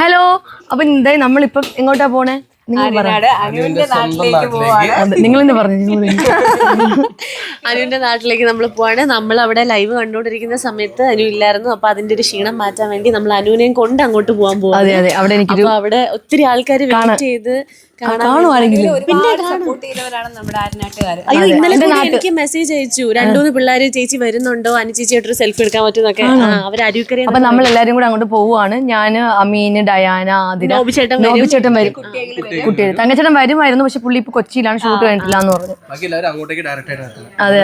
Hello അപ്പൊ എന്തായി നമ്മളിപ്പം എങ്ങോട്ടാ പോണേ? നിങ്ങൾ തന്നെ പറഞ്ഞു? അനുവിന്റെ നാട്ടിലേക്ക് നമ്മൾ പോവാണ്. നമ്മൾ അവിടെ ലൈവ് കണ്ടുകൊണ്ടിരിക്കുന്ന സമയത്ത് അനു ഇല്ലായിരുന്നു. അപ്പൊ അതിന്റെ ഒരു ക്ഷീണം മാറ്റാൻ വേണ്ടി നമ്മൾ അനുവിനെയും കൊണ്ട് അങ്ങോട്ട് പോകാൻ അതെ പോവാണ്. അതെ അവിടെ എനിക്കൊരു അപ്പൊ അവിടെ ഒത്തിരി ആൾക്കാർ വെയിറ്റ് ചെയ്ത് അയ്യോ ഇന്നലെ എനിക്ക് മെസ്സേജ് അയച്ചു. രണ്ടുമൂന്ന് പിള്ളേര് ചേച്ചി വരുന്നുണ്ടോ? അനു ചേച്ചിയായിട്ടൊരു സെൽഫി എടുക്കാൻ പറ്റുന്നൊക്കെ. അവർ അരുക്കരെ അപ്പൊ നമ്മൾ എല്ലാരും കൂടെ അങ്ങോട്ട് പോവുകയാണ് ഞാൻ അമീന് ഡയാന ആതിര. നോബിച്ചേട്ടൻ വരും. കുട്ടികൾ തങ്കച്ചേട്ടൻ വരുമായിരുന്നു. പക്ഷെ പുള്ളി ഇപ്പൊ കൊച്ചിയിലാണ്. ഷൂട്ട് കഴിഞ്ഞിട്ടില്ല എന്ന് പറഞ്ഞു. ബാക്കി അങ്ങോട്ടേക്ക് ഡയറക്റ്റ് ആയിട്ട് അതെ.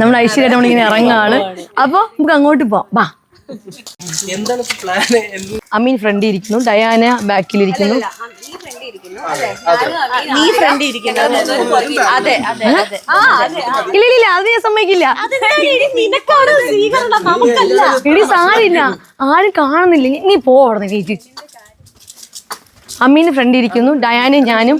നമ്മൾ ഐശ്വര്യം. നമ്മളിങ്ങനെ ഇറങ്ങാണ് അപ്പൊ നമുക്ക് അങ്ങോട്ട് പോവാം. വാ. എന്താണ് പ്ലാൻ അമീൻ ഫ്രണ്ടിൽ ഇരിക്കുന്നു. ഡയാന ബാക്കിലിരിക്കുന്നു. നീ ഫ്രണ്ട് ഇരിക്കുന്നത് അതെ അതെ അതെ. ഇല്ല ഇല്ല അത് ഞാൻ സമ്മതിക്കില്ല. എടി സാരില്ല. ആരും കാണുന്നില്ല. നീ പോ അവിടെ ചേച്ചി അമ്മീന് ഫ്രണ്ട് ഇരിക്കുന്നു. ഡയാനും ഞാനും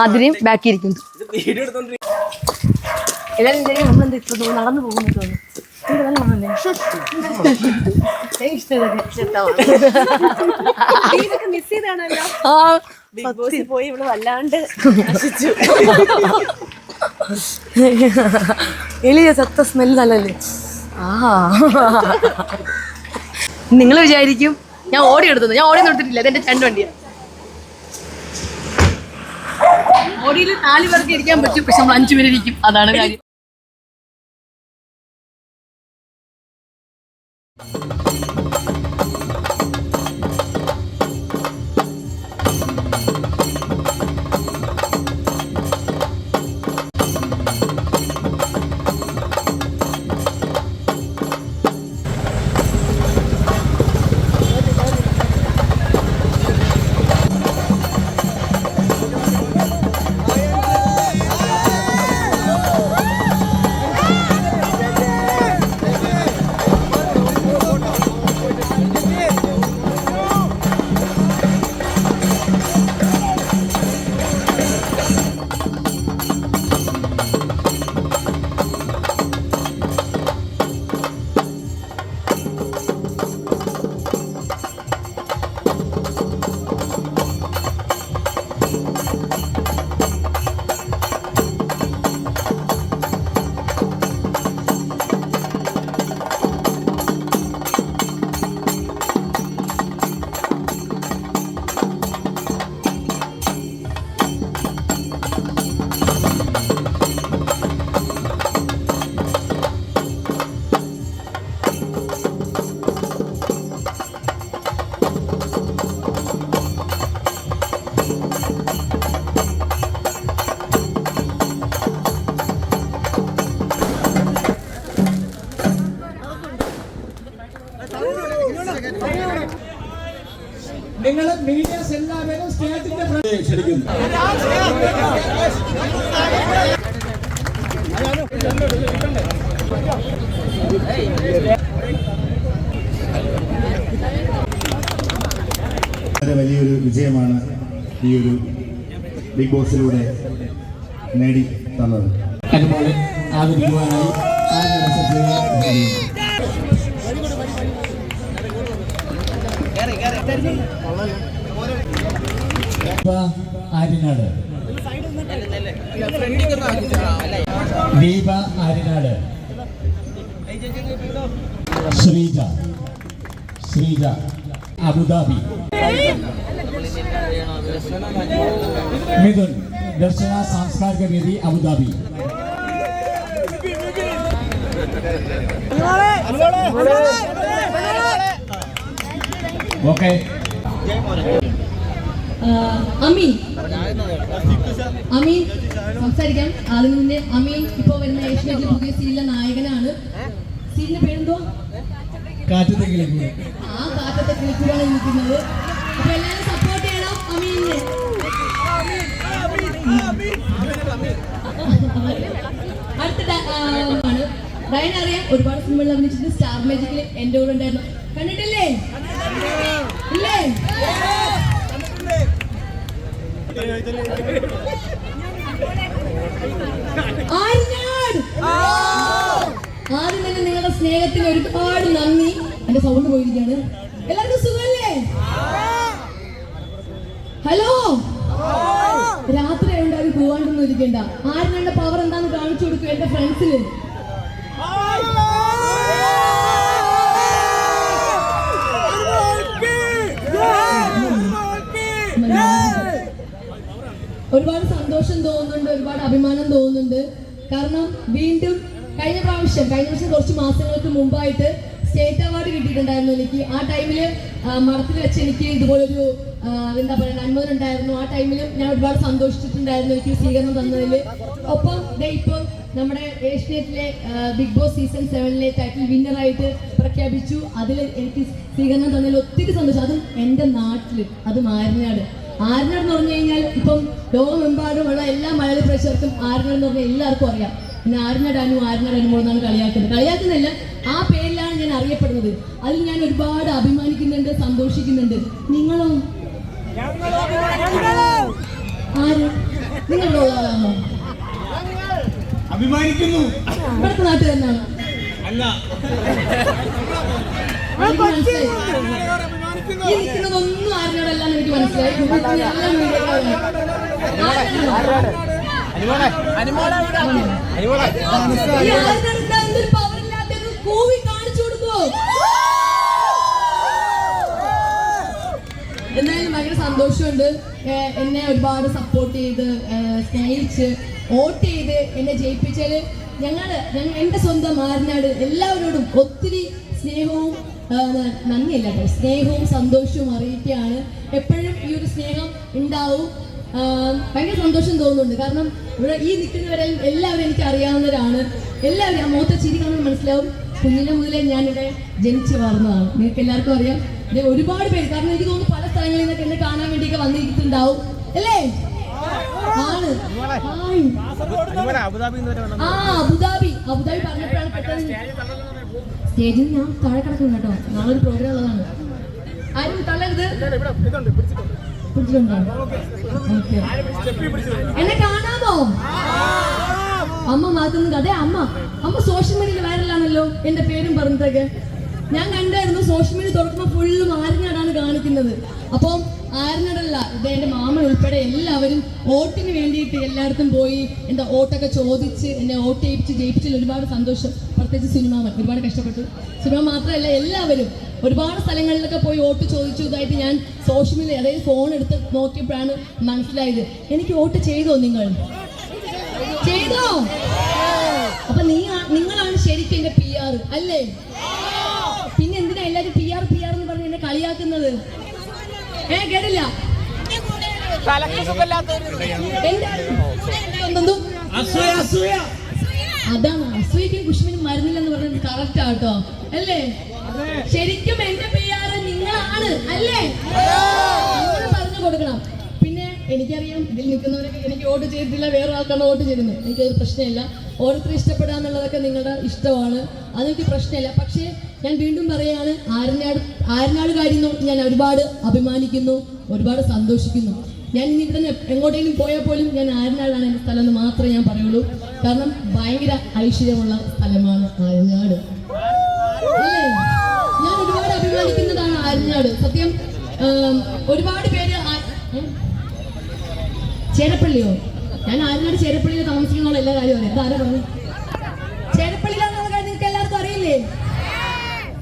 ആതിരയും ബാക്കി ഇരിക്കുന്നു എല്ലാവരും ഇപ്പൊ നടന്നു പോകുന്നു തോന്നുന്നു ഇഷ്ടമില്ല. മിസ് ചെയ്താണല്ലോ ബിഗ് ബോസിൽ പോയി ഇവൾ വല്ലാണ്ട് നശിച്ചു എലിയ സത്ത സ്മെൽ നല്ലല്ലേ ആ നിങ്ങൾ വിചാരിക്കും ഞാൻ ഓടി എടുത്തു ഞാൻ ഓടി എടുത്തിട്ടില്ല. അതെന്റെ രണ്ട് വണ്ടിയാണ് ഓടിയിൽ നാല് പേർക്ക് ഇരിക്കാൻ പറ്റും പക്ഷെ നമ്മൾ അഞ്ചു പേര് ഇരിക്കും അതാണ് കാര്യം. thank you നിങ്ങൾ മീഡിയസ് എല്ലാവരും സ്റ്റേജിന്റെ ക്ഷണിക്കുന്നു വളരെ വലിയൊരു വിജയമാണ് ഈ ഒരു ബിഗ് ബോസിലൂടെ നേടി തന്നത്. അതുപോലെ ആദരിക്കുവാനായി ആദ്യ റിസപ്ഷനിൽ ആര്യനാട്. ദീപ ആര്യനാട്. ശ്രീജ. ശ്രീജ. Abu Dhabi. മിഥുൻ. ദർശന സാംസ്കാരിക വേദി അബുദാബി. ഓക്കെ. അമീൻ അമീൻ സംസാരിക്കാം. ആദ്യം മുന്നേ അമീൻ ഇപ്പൊ വരുന്ന ഏഷ്യയിലെ പുതിയ സീരിയലിലെ നായകനാണ്. സീരിയലിന്റെ പേരെന്തോ? കാറ്റത്തെങ്കിലും ആ കാറ്റത്തെ കിളിക്കൂടാണ് നിൽക്കുന്നത് അപ്പൊ എല്ലാവരും സപ്പോർട്ട് ചെയ്യണം അമീനെ. അടുത്ത റയൻ അറിയാം ഒരുപാട് സിനിമകൾ അഭിനയിച്ചിട്ട് സ്റ്റാർ മേജിക്കിൽ എന്റെ കൂടെ ഉണ്ടായിരുന്നു. കണ്ടിട്ടില്ലേ? ഇല്ലേ? ആദ്യം തന്നെ നിങ്ങളുടെ സ്നേഹത്തിന് ഒരുപാട് നന്ദി. എന്റെ സൗണ്ട് പോയിരിക്കാണ് എല്ലാവർക്കും സുഖമല്ലേ? ഹലോ? രാത്രി ഉണ്ടായി പോവാണ്ടൊന്നും ഇരിക്കണ്ട. ആരും പവർ എന്താന്ന് കാണിച്ചു കൊടുക്കും എന്റെ ഫ്രണ്ട്സിന് ഒരുപാട് സന്തോഷം തോന്നുന്നുണ്ട് ഒരുപാട് അഭിമാനം തോന്നുന്നുണ്ട്. കാരണം വീണ്ടും കഴിഞ്ഞ പ്രാവശ്യം കഴിഞ്ഞ പ്രാവശ്യം കുറച്ച് മാസങ്ങൾക്ക് മുമ്പായിട്ട് സ്റ്റേറ്റ് അവാർഡ് കിട്ടിയിട്ടുണ്ടായിരുന്നു എനിക്ക്. ആ ടൈമിൽ മഠത്തിൽ വെച്ച് എനിക്ക് ഇതുപോലൊരു എന്താ പറയുക ഉണ്ടായിരുന്നു. ആ ടൈമിലും ഞാൻ ഒരുപാട് സന്തോഷിച്ചിട്ടുണ്ടായിരുന്നു എനിക്ക് സ്വീകരണം തന്നതിൽ ഒപ്പം ഇപ്പം നമ്മുടെ ഏഷ്യനെറ്റിലെ ബിഗ് ബോസ് സീസൺ സെവനിലെ ടൈറ്റിൽ വിന്നറായിട്ട് പ്രഖ്യാപിച്ചു. അതിൽ എനിക്ക് സ്വീകരണം തന്നതിൽ ഒത്തിരി സന്തോഷം. അതും എന്റെ നാട്ടിൽ അത് മാരനാട് ആരനാട് എന്ന് പറഞ്ഞു കഴിഞ്ഞാൽ ഇപ്പം ലോകമെമ്പാടുമുള്ള എല്ലാ മലയാളി പ്രേക്ഷകർക്കും ആരനാട് എന്ന് പറഞ്ഞാൽ എല്ലാവർക്കും അറിയാം. പിന്നെ ആരനാട് അനുമോ എന്നാണ് കളിയാക്കുന്നത്. കളിയാക്കുന്നില്ല ആ പേരിലാണ് ഞാൻ അറിയപ്പെടുന്നത്. അതിൽ ഞാൻ ഒരുപാട് അഭിമാനിക്കുന്നുണ്ട് സന്തോഷിക്കുന്നുണ്ട്. നിങ്ങളോ? ആര്? നിങ്ങളുടെ ഉള്ളതാണോ അഭിമാനിക്കുന്നു. ഇവിടുത്തെ നാട്ടുകാരനാണ്? അല്ല. ഈ നിൽക്കുന്നതൊന്നും എനിക്ക് മനസ്സിലായി. കൂവി കാണിച്ചു കൊടുക്കോ എന്തായാലും ഭയങ്കര സന്തോഷമുണ്ട്. എന്നെ ഒരുപാട് സപ്പോർട്ട് ചെയ്ത് സ്നേഹിച്ച് വോട്ട് ചെയ്ത് എന്നെ ജയിപ്പിച്ചാൽ ഞങ്ങൾ എന്റെ സ്വന്തം ആരനാട് എല്ലാവരോടും ഒത്തിരി സ്നേഹവും നന്ദിയില്ല. സ്നേഹവും സന്തോഷവും അറിയിക്കുകയാണ്. എപ്പോഴും ഈ ഒരു സ്നേഹം ഉണ്ടാവും. ഭയങ്കര സന്തോഷം തോന്നുന്നുണ്ട്. കാരണം ഇവിടെ ഈ നിൽക്കുന്നവരെ എല്ലാവരും എനിക്ക് അറിയാവുന്നവരാണ്. എല്ലാവരും ആ മൂത്ത ചിരി കാണുമ്പോൾ മനസ്സിലാവും കുഞ്ഞിനെ മുതലേ ഞാനിവിടെ ജനിച്ചു വളർന്നതാണ്. നിങ്ങൾക്ക് എല്ലാവർക്കും അറിയാം. ഇതേ ഒരുപാട് പേര് കാരണം എനിക്ക് തോന്നുന്നു പല സ്ഥലങ്ങളിൽ നിന്നൊക്കെ എന്നെ കാണാൻ വേണ്ടിയൊക്കെ വന്നിരിക്കുന്നുണ്ടാവും. അല്ലേ? ആണ്. ആ അബുദാബി. അബുദാബി പറഞ്ഞപ്പോഴാണ് പെട്ടെന്ന് സ്റ്റേജിൽ ഞാൻ താഴെ കിടക്കുന്നു കേട്ടോ. നാളെ ഒരു പ്രോഗ്രാം ഉള്ളതാണ്. ആരും തള്ളരുത്. എന്നെ കാണാമോ? അമ്മ മാറ്റുന്നത് അതെ അമ്മ. അമ്മ സോഷ്യൽ മീഡിയയിൽ വൈറലാണല്ലോ എന്റെ പേരും പറഞ്ഞതൊക്കെ ഞാൻ കണ്ടായിരുന്നു സോഷ്യൽ മീഡിയ തുറക്കുമ്പോൾ ഫുള്ള് മാറിഞ്ഞാടാണ് കാണിക്കുന്നത്. അപ്പം ആരനാടല്ല ഇത് എന്റെ മാമൻ ഉൾപ്പെടെ എല്ലാവരും വോട്ടിന് വേണ്ടിയിട്ട് എല്ലായിടത്തും പോയി എന്താ വോട്ടൊക്കെ ചോദിച്ച് എന്നെ വോട്ട് ചെയ്യിപ്പിച്ച് ജയിപ്പിച്ചതിൽ ഒരുപാട് സന്തോഷം. പ്രത്യേകിച്ച് സിനിമാമൻ ഒരുപാട് കഷ്ടപ്പെട്ടു. സിനിമ മാത്രമല്ല എല്ലാവരും ഒരുപാട് സ്ഥലങ്ങളിലൊക്കെ പോയി വോട്ട് ചോദിച്ചു. ഇതായിട്ട് ഞാൻ സോഷ്യൽ മീഡിയ അതായത് ഫോൺ എടുത്ത് നോക്കിയപ്പോഴാണ് മനസ്സിലായത്. എനിക്ക് വോട്ട് ചെയ്തോ നിങ്ങൾ? ചെയ്തോ? അപ്പൊ നീ നിങ്ങളാണ് ശരിക്കും എന്റെ പി ആർ അല്ലേ? പിന്നെ എന്തിനാ എല്ലാരും പി ആർ പി ആർ എന്ന് പറഞ്ഞ് എന്നെ കളിയാക്കുന്നത്? ഏ കേട്ടില്ല? അതാണ് അസൂയക്കും കുഷ്മിനും മരുന്നില്ലെന്ന് പറഞ്ഞത് കറക്റ്റ് ആട്ടോ അല്ലേ? ശരിക്കും എന്റെ പി ആർ നിങ്ങളാണ് അല്ലേ? നിങ്ങൾ പറഞ്ഞു കൊടുക്കണം. പിന്നെ എനിക്കറിയാം ഇതിൽ നിൽക്കുന്നവരൊക്കെ എനിക്ക് വോട്ട് ചെയ്തിട്ടില്ല വേറെ ആൾക്കാണ് വോട്ട് ചെയ്തിരുന്നത് എനിക്കതൊരു പ്രശ്നമില്ല. ഓരോരുത്തർ ഇഷ്ടപ്പെടുക എന്നുള്ളതൊക്കെ നിങ്ങളുടെ ഇഷ്ടമാണ്. അതെനിക്ക് പ്രശ്നമില്ല. പക്ഷേ ഞാൻ വീണ്ടും പറയാണ് ആരനാട് ആരനാട് കാര്യം ഞാൻ ഒരുപാട് അഭിമാനിക്കുന്നു ഒരുപാട് സന്തോഷിക്കുന്നു. ഞാൻ ഇനി ഇവിടെ എങ്ങോട്ടെങ്കിലും പോയാൽ പോലും ഞാൻ ആരനാടാണ് എന്റെ സ്ഥലം എന്ന് മാത്രമേ ഞാൻ പറയുള്ളൂ. കാരണം ഭയങ്കര ഐശ്വര്യമുള്ള സ്ഥലമാണ് ആരനാട് അല്ലേ? ഞാൻ ഒരുപാട് അഭിമാനിക്കുന്നതാണ് ആരനാട് സത്യം ഒരുപാട് പേര് ചേരപ്പള്ളിയോ ഞാൻ ആര്യനാട് ചേരപ്പള്ളിയിൽ താമസിക്കുന്ന എല്ലാ കാര്യവും അറിയാം. എന്താ പറഞ്ഞു? ചേരപ്പള്ളിയിലാണെന്നുള്ള കാര്യം നിങ്ങൾക്ക് എല്ലാവർക്കും അറിയില്ലേ?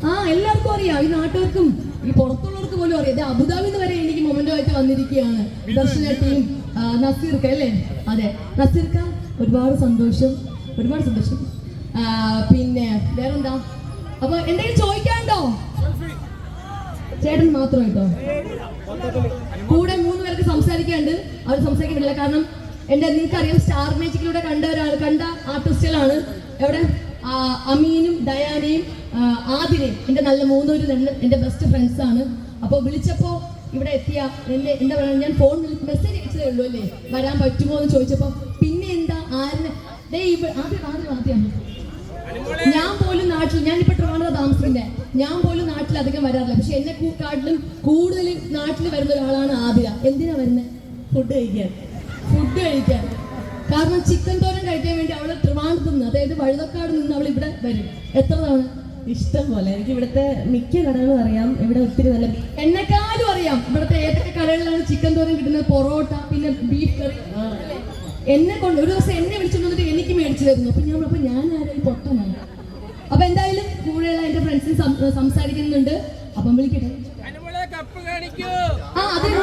ആ എല്ലാവർക്കും അറിയാം. ഈ നാട്ടുകാർക്കും ഈ പുറത്തുള്ളവർക്ക് പോലും അറിയാം. ഇത് അബുദാബിന്ന് വരെ എനിക്ക് മൊമെന്റോ ആയിട്ട് വന്നിരിക്കുകയാണ് ദർശന ടീം നസീർക്ക അല്ലേ? അതെ. നസീർക്ക ഒരുപാട് സന്തോഷം. ഒരുപാട് സന്തോഷം. പിന്നെ വേറെന്താ? അപ്പൊ എന്തെങ്കിലും ചോദിക്കാണ്ടോ ചേട്ടൻ മാത്രം കേട്ടോ കൂടെ മൂന്ന് പേർക്ക് സംസാരിക്കാണ്ട് അവർ സംസാരിക്കുന്നില്ല. കാരണം എന്റെ നിങ്ങൾക്ക് അറിയാം സ്റ്റാർ മേജിക്കിലൂടെ കണ്ട ഒരാൾ കണ്ട ആർട്ടിസ്റ്റുകളാണ് എവിടെ? അമീനും ഡയാനയും ആതിരയും. എന്റെ നല്ല മൂന്നൂര് എന്റെ ബെസ്റ്റ് ഫ്രണ്ട്സ് ആണ്. അപ്പോൾ വിളിച്ചപ്പോൾ ഇവിടെ എത്തിയ എന്റെ എന്താ പറയുക ഞാൻ ഫോൺ മെസ്സേജ് അയച്ചതേ ഉള്ളൂ അല്ലേ? വരാൻ പറ്റുമോ എന്ന് ചോദിച്ചപ്പോൾ പിന്നെ എന്താ ആരിന് ദേ ആദ്യം ആദ്യം ആദ്യം ഞാൻ പോലും നാട്ടിൽ ഞാനിപ്പോ ട്രിവാൻഡ്രം താമസിക്കുന്നത് ഞാൻ പോലും നാട്ടിൽ അധികം വരാറില്ല. പക്ഷെ എന്നെ കാട്ടിലും കൂടുതൽ നാട്ടിൽ വരുന്ന ഒരാളാണ് ആതിര. എന്തിനാ വരുന്നത് ഫുഡ് കഴിക്കാൻ. ഫുഡ് കഴിക്കാൻ. കാരണം ചിക്കൻ തോരൻ കഴിക്കാൻ വേണ്ടി അവൾ ട്രിവാൻഡ്രത്ത് നിന്ന് അതായത് വഴുതക്കാട് നിന്ന് അവൾ ഇവിടെ വരും. എത്ര തവണ? ഇഷ്ടം പോലെ എനിക്ക് ഇവിടുത്തെ മിക്ക കടകളും അറിയാം. ഇവിടെ ഒത്തിരി നല്ല എന്നെക്കാളും അറിയാം. ഇവിടുത്തെ ഏതൊക്കെ കടകളിലാണ് ചിക്കൻ തോരൻ കിട്ടുന്നത്? പൊറോട്ട പിന്നെ ബീഫ് കറി. എന്നെ കൊണ്ട് ഒരു ദിവസം എന്നെ വിളിച്ചു വന്നിട്ട് എനിക്ക് മേടിച്ചു തരുന്നു അപ്പൊ ഞാൻ അപ്പൊ ഞാൻ ആരായി പൊട്ടനാണ്? അപ്പൊ എന്തായാലും കൂടെയുള്ള എന്റെ ഫ്രണ്ട്സിന് സംസാരിക്കുന്നുണ്ട്. അപ്പം വിളിക്കട്ടെ? ആ അതിന്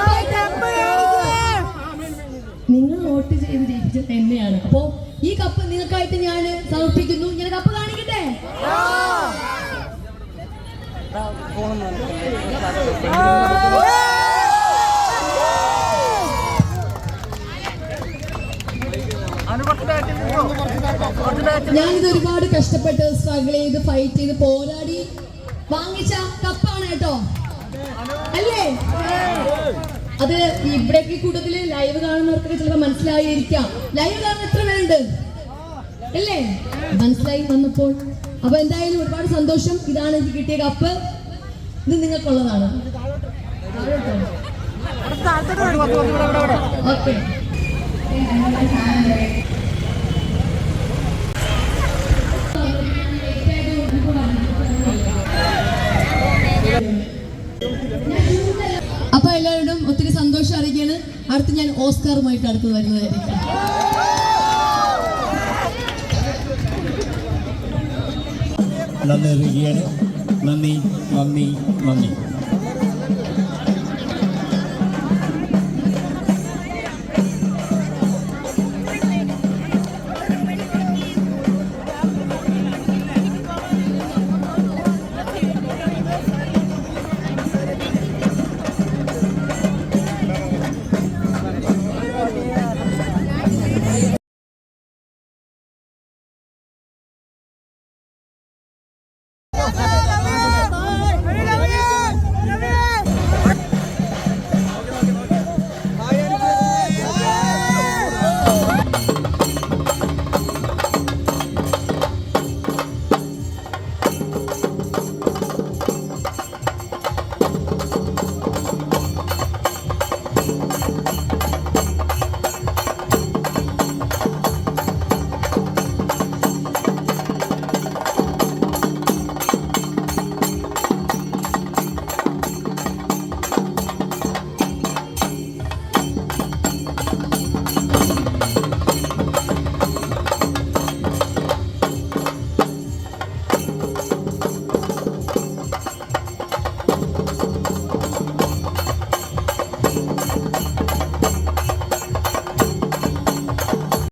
നിങ്ങൾ വോട്ട് ചെയ്ത് ജയിപ്പിച്ചത് എന്നെയാണ്. അപ്പോ ഈ കപ്പ് നിങ്ങൾക്കായിട്ട് ഞാൻ സമർപ്പിക്കുന്നു. ഞാൻ കപ്പ് കാണിക്കട്ടെ? ഞാനിത് ഒരുപാട് കഷ്ടപ്പെട്ട് സ്ട്രഗിൾ ചെയ്ത് ഫൈറ്റ് ചെയ്ത് പോരാടി വാങ്ങിച്ച കപ്പാണ് കേട്ടോ. അല്ലേ? അത് ഇവിടേക്ക് കൂട്ടത്തിൽ ലൈവ് കാണുന്നവർക്കൊക്കെ ചിലപ്പോൾ മനസ്സിലായിരിക്കാം. ലൈവ് കാണുന്ന എത്ര പേരുണ്ട്? അല്ലേ? മനസ്സിലായി വന്നപ്പോൾ. അപ്പൊ എന്തായാലും ഒരുപാട് സന്തോഷം. ഇതാണ് എനിക്ക് കിട്ടിയ കപ്പ് ഇത് നിങ്ങൾക്കുള്ളതാണ്. ഓക്കെ. എല്ലാവരോടും ഒത്തിരി സന്തോഷം അറിയിക്കാണ് അടുത്ത് ഞാൻ ഓസ്കാറുമായിട്ട് അടുത്ത് വരുന്നതായിരിക്കും. നന്ദി നന്ദി നന്ദി നന്ദി.